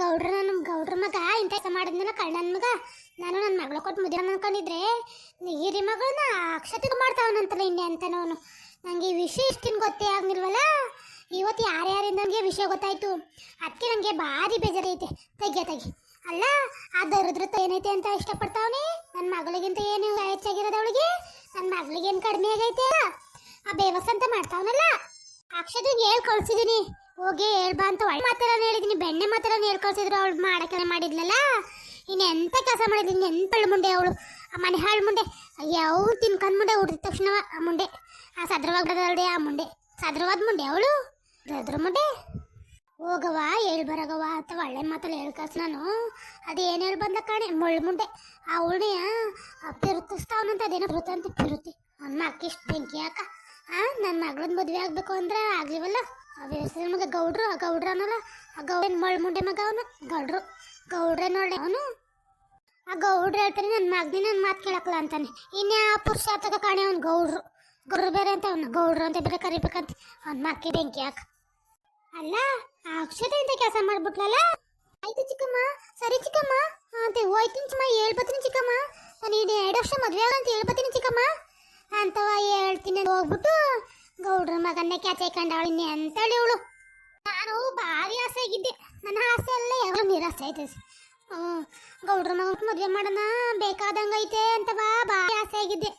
ಗೌಡ್ರ ನಮ್ಮ ಗೌಡ್ರ ಮಗ, ಇಂಥ ಕೆಲಸ ಮಾಡಿದ್ನಲ್ಲ ಕಳ್ಳನ ಮಗ. ನಾನು ನನ್ನ ಮಗಳ ಕೊಟ್ಟು ಮುದ್ದೆ ಅನ್ಕೊಂಡಿದ್ರೆ ನೀರಿ ಮಗಳನ್ನ ಅಕ್ಷತೆ ಮಾಡ್ತಾವನಂತಲ್ಲ ಇನ್ನೆ ಅಂತನವನು. ನನಗೆ ಈ ವಿಷಯ ಇಷ್ಟಿನ ಗೊತ್ತೇ ಆಗ್ನಿಲ್ವಲ್ಲ ಇವತ್ತು ಯಾರ್ಯಾರಿಂದ ನನಗೆ ವಿಷಯ ಗೊತ್ತಾಯ್ತು? ಅದಕ್ಕೆ ನನಗೆ ಭಾರಿ ಬೇಜಾರೈತೆ. ತೆಗೆ ತೆಗಿ ಅಲ್ಲ, ಆ ದರಿದ್ರತ ಏನೈತೆ ಅಂತ ಇಷ್ಟಪಡ್ತಾವನೆ? ನನ್ನ ಮಗಳಿಗಿಂತ ಏನು ಹೆಚ್ಚಾಗಿರೋದು ಅವಳಿಗೆ? ನನ್ನ ಮಗಳಿಗೇನು ಕಡಿಮೆ ಆಗೈತೆ? ಆ ಬೇವಸ್ ಅಂತ ಮಾಡ್ತಾವನಲ್ಲ? ಅಕ್ಷತೆಗೆ ಹೇಳಿ ಕಳ್ಸಿದೀನಿ. ಹೋಗಿ ಹೇಳ್ಬಾ ಅಂತ ಒಳ್ಳೆ ಮಾತೆಲ್ಲ ಹೇಳಿದೀನಿ, ಬೆಣ್ಣೆ ಮಾತ್ರ ಹೇಳ್ಕೊಳ್ಸಿದ್ರು ಅವಳು ಮಾಡಕ್ಕೆ ಮಾಡಿದ್ಲಲ್ಲ? ಇನ್ನು ಎಂತ ಕೆಲಸ ಮಾಡಿದ್ದೀನಿ ಎಂತ ಹಾಳು ಮುಂಡೆ ಅವಳು? ಆ ಮನೆ ಹಾಳು ಮುಂಡೆ? ಯಾವ ತಿನ್ಕೊಂಡ್ ಮುಂಡೆ ಹುಟ್ಟಿದ ತಕ್ಷಣ ಆ ಮುಂಡೆ. ಆ ಸದ್ರವಾಗ್ದಲ್ದೆ ಆ ಮುಂಡೆ. ಸದ್ರವಾದ ಮುಂಡೆ ಅವಳು? ಅದ್ರ ಮುಂಡೆ? ಹೋಗವ ಹೇಳ್ಬರಗವ ಅಂತ ಒಳ್ಳೆ ಮಾತಲ್ಲಿ ಹೇಳ್ ನಾನು. ಅದು ಏನು ಹೇಳಿ ಬಂದ ಕಾಣೆ, ಮುಳ್ಳು ಮುಂಡೆ. ಆ ಉಳ್ಳೆಯ ಪಿರುತ್ತಿಸ್ತಾವನಂತ ಅದೇನೋ ಬರುತ್ತೆ ಅಂತ ಪಿರುತಿ. ಅಮ್ಮ, ಅಕ್ಕಿಷ್ಟು ಬೆಂಕಿ ಹಾಕ. ಆ ನನ್ನ ಮಗಳನ್ನ ಮದುವೆ ಆಗ್ಬೇಕು ಅಂದ್ರೆ ಆಗ್ಲಿವಲ್ಲ? ಗೌಡ್ರು, ಆ ಗೌಡ್ರ ಅನ್ನಲ್ಲ, ಆ ಗೌಡನ್ ಮಳ್ ಮುಂಡೆ ಮಗ ಅವನು? ಗೌಡ್ರು. ಗೌಡ್ರೆ ನೋಡ್ರಿ ಅವನು? ಆ ಗೌಡ್ರು ಹೇಳ್ತಾನೆ ನನ್ನ ಮಗ್ನಿ ನನ್ನ ಮಾತು ಕೇಳಕ್ಕಲ್ಲ ಅಂತಾನೆ. ಇನ್ಯಾ ಪುರುಷ ಆತಕ ಕಾಣೆ ಅವ್ನು ಗೌಡ್ರು? ಗೌಡ್ರು ಬೇರೆ ಅಂತ ಅವನು? ಗೌಡ್ರು ಅಂತ ಬೇರೆ ಕರಿಬೇಕಂತ. ಅವ್ನ ಮಕ್ಕಿ ಬೆಂಕಿ ಹಾಕ ಅಲ್ಲ, ಆ ಅಕ್ಷತೆ ಅಂತ ಕೆಲಸ ಮಾಡ್ಬಿಟ್ಲಲ್ಲ? ಆಯ್ತು ಚಿಕ್ಕಮ್ಮ, ಸರಿ ಚಿಕ್ಕಮ್ಮ. ಅಂತ ಹೋಯ್ತು ಚಿಮ್ಮ ಹೇಳ್ಬತ್ತೀನಿ ಚಿಕ್ಕಮ್ಮ. ನಾನು ಇಡೀ ಎರಡು ವರ್ಷ ಮದುವೆ ಆಗಂತ ಹೇಳ್ಬತ್ತೀನಿ ಚಿಕ್ಕಮ್ಮ. ಅಂತವ ಹೇಳ್ತೀನಿ ಹೋಗ್ಬಿಟ್ಟು ಗೌಡ್ರ ಮಗನ್ನೇ ಕ್ಯಾಚೆ ಕಂಡವಳು ಇನ್ನೇ ಅಂತೇಳಿ ಇವಳು ನಾನು ಭಾರಿ ಆಸೆ ಆಗಿದ್ದೆ. ನನ್ನ ಆಸೆ ಎಲ್ಲ ಯಾವಾಗಲೂ ನಿರಾಸೆ ಆಯ್ತು. ಗೌಡ್ರ ಮಗ ಮದುವೆ ಮಾಡೋಣ ಬೇಕಾದಂಗೈತೆ ಐತೆ ಅಂತವಾ ಭಾರಿ ಆಸೆ ಆಗಿದ್ದೆ.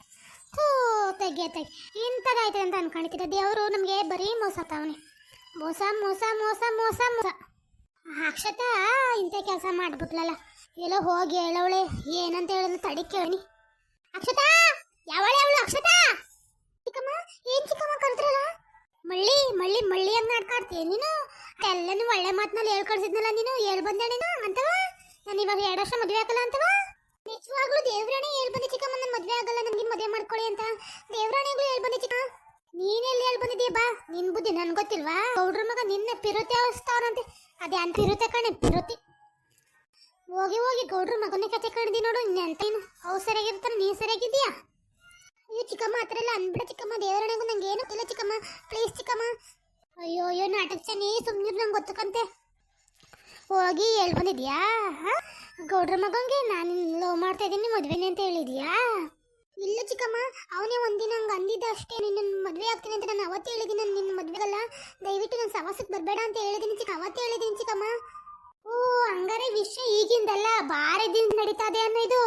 ಹೂ ತೆಗೆ ತೆಗೆ. ಇಂಥದ್ದಾಯ್ತದೆ ಅಂತ ಅನ್ಕೊಂಡಿದ್ದೆ. ದೇವರು ನಮಗೆ ಬರೀ ಮೋಸ ತಾವನೆ ಮೋಸ ಮೋಸ ಮೋಸ ಮೋಸ ಮೋಸ. ಅಕ್ಷತ, ಇಂಥ ಕೆಲಸ ಮಾಡ್ಬಿಟ್ಲಲ್ಲ. ಎಲ್ಲೋ ಹೋಗಿ ಹೇಳವಳೆ, ಏನಂತ ಹೇಳಿದ್ರು ತಡಿ ಕೇಳಿ ಅಕ್ಷತಾ ಯಾವಳೆ ಅವಳು ಅಕ್ಷತಾ ಚಿಕ್ಕಮ್ಮ ಏನ್ ಚಿಕ್ಕಮ್ಮ ಕರೆದ್ರಲ್ಲ ಮಳ್ಳಿ ಮಳ್ಳಿ ನಾಡ್ಕಾಡ್ತೀಯ ನೀನು ಎಲ್ಲನೂ ಒಳ್ಳೆ ಮಾತ್ನಲ್ಲಿ ಹೇಳ್ ಕಳ್ಸಿದ್ನಲ್ಲ ನೀನು ಹೇಳ್ ಬಂದೆ ನೀನು ಅಂತವ? ನಾನು ಇವಾಗ ಎರಡು ವರ್ಷ ಮದುವೆ ಆಗಲ್ಲ ಅಂತವ? ನಿಜವಾಗ್ಲೂ ದೇವ್ರಾಣಿ ಹೇಳ್ ಬಂದಿ ಚಿಕ್ಕಮ್ಮ ನನ್ನ ಮದುವೆ ಆಗಲ್ಲ, ನನಗೆ ಮದುವೆ ಮಾಡ್ಕೊಳ್ಳಿ ಅಂತ. ದೇವ್ರಾಣಿಗಳು ಹೇಳ್ ಬಂದಿ ಚಿಕ್ಕ? ನೀನೆಲ್ಲಿ ಹೇಳ್ ಬಂದಿದ್ದೀಯ ಬಾ, ನಿನ್ ಬುದ್ಧಿ ನನ್ಗೆ ಗೊತ್ತಿಲ್ವಾ? ಗೌಡ್ರ ಮಗ ನಿನ್ನೆ ಪಿರುತಿ ಅವಸ್ತಾವ್ರಂತೆ ಅದೇ ಅಂತ ಪಿರುತೆ ಕಣೆ, ಪಿರುತಿ. ಹೋಗಿ ಹೋಗಿ ಗೌಡ್ರ ಮಗನೇ ಕತೆ ಕಣ್ದಿ ನೋಡು ಇನ್ನೆಂತೇನು ಅವು ಸರಿಯಾಗಿರ್ತಾನೆ ನೀನು ಸರಿಯಾಗಿದ್ದೀಯಾ? ಅಯ್ಯೋ, ಚಿಕ್ಕಮ್ಮ ಹತ್ರ ಎಲ್ಲ ಅನ್ಬಿಡ ಚಿಕ್ಕಮ್ಮ, ದೇವರಣೆಗೂ ನಂಗೆ ಏನು ಇಲ್ಲ ಚಿಕ್ಕಮ್ಮ ಪ್ಲೀಸ್ ಚಿಕ್ಕಮ್ಮ ಅಯ್ಯೋ ಅಯ್ಯೋ ನಾಟಕ ಚನಿ ಸುಮ್ಮನೆ ನಂಗೆ ಗೊತ್ತಕ್ಕಂತೆ ಹೋಗಿ ಹೇಳಿ ಬಂದಿದ್ಯಾ ಗೌಡ್ರ ಮಗಂಗೆ ನಾನು ಲವ್ ಮಾಡ್ತಾ ಇದ್ದೀನಿ, ಮದುವೆನೇ ಅಂತ ಹೇಳಿದ್ಯಾ? ಇಲ್ಲ ಚಿಕ್ಕಮ್ಮ, ಅವನೇ ಒಂದಿನ ಹಂಗೆ ಅಂದಿದ್ದ ಅಷ್ಟೇ. ನಿನ್ನ ಮದುವೆ ಆಗ್ತೀನಿ ಅಂತ ನಾನು ಅವತ್ತೇ ಹೇಳಿದ್ದೀನಿ, ನಾನು ನಿನ್ನ ಮದುವೆಗಲ್ಲ. ದಯವಿಟ್ಟು ನನ್ನ ಸವಾಸಕ್ಕೆ ಬರಬೇಡ ಅಂತ ಹೇಳಿದ್ದೀನಿ ಚಿಕ್ಕ, ಅವತ್ತೇ ಹೇಳಿದ್ದೀನಿ ಚಿಕ್ಕಮ್ಮ. ಓ, ಹಂಗಾರೆ ವಿಷಯ ಈಗಿಂದಲ್ಲ, ಬಾರಿ ದಿನ ನಡೀತಾ ಇದೆ ಅನ್ನೋ ಇದು.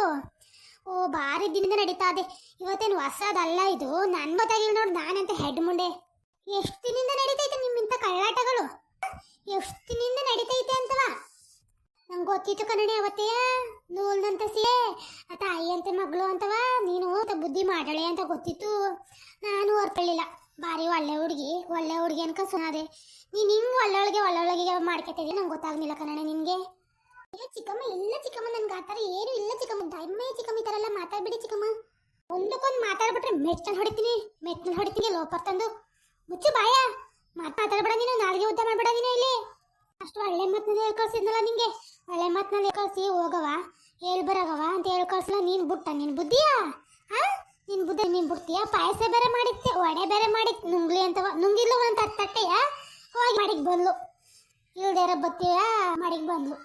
ಓ, ಬಾರಿ ದಿನದಿಂದ ನಡೀತಾ ಇದೆ. ಇವತ್ತೇನು ಹೊಸದಲ್ಲ ಇದು. ನನ್ನ ಗೊತ್ತಾಗಿಲ್ಲ ನೋಡಿ, ನಾನಂತ ಹೆಡ್ ಮುಂಡೆ ಎಷ್ಟು ದಿನದಿಂದ ಎಷ್ಟು ದಿನದಿಂದ ನಡೀತೈತೆ ಅಂತವ? ನಂಗೆ ಗೊತ್ತಿತ್ತು ಕನ್ನಡ ಅವತ್ತೇ. ನೂಲ್ನಂತ ಸೀರೆ ಆ ತಾಯಿ ಅಂತ ಮಗಳು ಅಂತವ? ನೀನು ಅಂತ ಬುದ್ಧಿ ಮಾಡಳೆ ಅಂತ ಗೊತ್ತಿತ್ತು. ನಾನು ಹೊರ್ಕೊಳ್ಳಿಲ್ಲ ಭಾರಿ ಒಳ್ಳೆ ಹುಡುಗಿ ಒಳ್ಳೆ ಹುಡುಗಿ ಅನ್ಕ ಸುನಾದೆ. ನೀನು ಹಿಂಗೆ ಒಳ್ಳೊಳಗೆ ಒಳ್ಳೊಳಗೆ ಮಾಡ್ಕೊತಿದ್ದೆ ನಂಗೆ ಗೊತ್ತಾಗ್ಲಿಲ್ಲ ಕನ್ನಡ ನಿನಗೆ. ಏ ಚಿಕ್ಕಮ್ಮ, ಇಲ್ಲ ಚಿಕ್ಕಮ್ಮ, ನನ್ಗೆ ಆ ಥರ ಏನು ಇಲ್ಲ ಚಿಕ್ಕಮ್ಮ. ದಯಮೇ ಚಿಕ್ಕಮ್ಮ ಈ ಥರ ಎಲ್ಲ ಮಾತಾಡ್ಬಿಡಿ ಚಿಕ್ಕಮ್ಮ. ಒಂದಕ್ಕೊಂದು ಮಾತಾಡ್ಬಿಟ್ರೆ ಮೆಚ್ಚನ್ ಹೊಡಿತೀನಿ ಮೆಚ್ಚನ್ ಹೊಡಿತೀನಿ, ಲೋಪರ್ ತಂದು. ಮುಚ್ಚು ಬಾಯ. ಮಾತು ಮಾತಾಡ್ಬೇಡ ನೀನು ನಾಲ್ಗೆ ಉದ್ದ ಮಾಡ್ಬೇಡ ನೀನು ಇಲ್ಲಿ. ಅಷ್ಟು ಒಳ್ಳೆ ಮತ್ನಲ್ಲಿ ಹೇಳ್ಕಳ್ಸಿದ್ನಲ್ಲ ನಿಂಗೆ. ಒಳ್ಳೆ ಮಾತನ್ನ ಕಳ್ಸಿ ಹೋಗವ ಹೇಳಿ ಬರಗವ ಅಂತ ಹೇಳ್ ಕಳ್ಸಲ್ಲ, ನೀನು ಬುಟ್ಟ, ನೀನು ಬುದ್ಧಿಯಾ? ಹಾ ನಿನ್ ಬುದ್ಧಿ, ನೀನು ಬುಡ್ತೀಯಾ ಪಾಯಸ ಬೇರೆ ಮಾಡಿತ್ತೆ ವಡೆ ಬೇರೆ ಮಾಡಿ ನುಂಗ್ಲಿ ಅಂತವ ನುಂಗಿಲ್ಲ ಅಂತ ತಟ್ಟೆಯ ಹೋಗಿ ಮಾಡಿಕ್ ಬಂದ್ಲು. ಇಲ್ದೇರ ಬತ್ತೀಯ? ಮಾಡಿಕ್ ಬಂದ್ಲು.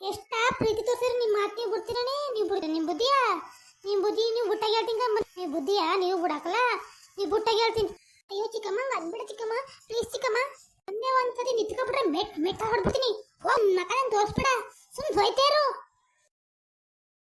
ಎಷ್ಟಾ ಪ್ರೀತಿ ತೋರಿಸಿದ್ರೆ ನಿಮ್ಮ ಮಾತು ನೀವು ಬಿಡ್ತೀರನೇ? ನೀವು ಬಿಡ್ತೀರ ನಿಮ್ಮ ಬುದ್ಧಿಯಾ? ನಿಮ್ಮ ಬುದ್ಧಿ, ನೀವು ಬುಟ್ಟಾಗಿ ಹೇಳ್ತೀನಿ ನೀವು ಬುದ್ಧಿಯಾ? ನೀವು ಬಿಡಾಕಲ್ಲ ನೀವು ಬುಟ್ಟಾಗಿ ಹೇಳ್ತೀನಿ. ಅಯ್ಯೋ ಚಿಕ್ಕಮ್ಮ, ಅಂದ್ಬಿಡ ಚಿಕ್ಕಮ್ಮ ಪ್ಲೀಸ್ ಚಿಕ್ಕಮ್ಮ. ಒಂದೇ ಒಂದ್ಸರಿ ನಿಂತ್ಕೊಂಡ್ಬಿಟ್ರೆ ಮೆಟ್ ಮೆಟ್ಟ ಹೊಡ್ಬಿಡ್ತೀನಿ. ಓ ಮಕ ನಾನು ಸುಮ್ ಹೋಯ್ತೇರು